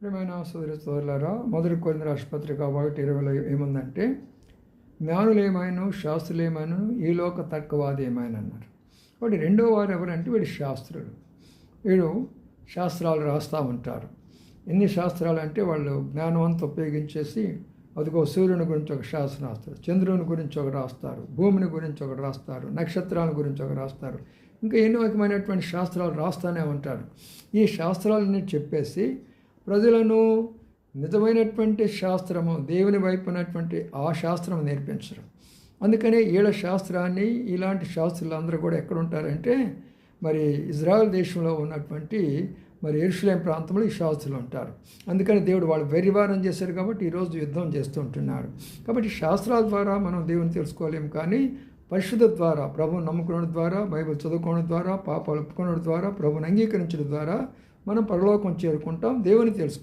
ప్రియమైన సోదరి సోదరులారా మొదటి కొన్ని రాష్ట్రపత్రిక ఒకటి ఇరవైలో ఏముందంటే జ్ఞానులేమైనా శాస్త్రులేమైనా ఈ లోక తర్కవాది ఏమైనా అన్నారు వాడి రెండో వారు ఎవరంటే వీడు శాస్త్రుడు. వీడు శాస్త్రాలు రాస్తూ ఉంటారు. ఎన్ని శాస్త్రాలు అంటే వాళ్ళు జ్ఞానం ఉపయోగించేసి అదిగో సూర్యుని గురించి ఒక శాస్త్రం రాస్తారు చంద్రుని గురించి ఒకటి రాస్తారు భూమిని గురించి ఒకటి రాస్తారు నక్షత్రాల గురించి ఒకటి రాస్తారు. ఇంకా ఎన్నో రకమైనటువంటి శాస్త్రాలు రాస్తూనే ఉంటారు. ఈ శాస్త్రాలని చెప్పేసి ప్రజలను నిజమైనటువంటి శాస్త్రము దేవుని వైపు ఉన్నటువంటి ఆ శాస్త్రం నేర్పించడం అందుకనే ఈడ శాస్త్రాన్ని ఇలాంటి శాస్త్రులు అందరూ కూడా ఎక్కడ ఉంటారంటే మరి ఇజ్రాయెల్ దేశంలో ఉన్నటువంటి మరి ఎరుషులేం ప్రాంతంలో ఈ శాస్త్రులు ఉంటారు. అందుకని దేవుడు వాళ్ళు వెరివారం చేశారు కాబట్టి ఈరోజు యుద్ధం చేస్తూ ఉంటున్నారు. కాబట్టి శాస్త్రాల ద్వారా మనం దేవుని తెలుసుకోలేము కానీ పరిశుద్ధ ద్వారా ప్రభువు నమ్ముకోవడం ద్వారా బైబిల్ చదువుకోవడం ద్వారా పాపాలు ఒప్పుకోవడం ద్వారా ప్రభుని అంగీకరించడం ద్వారా మనం పరలోకం చేరుకుంటాం దేవుని తెలుసుకుంటాం.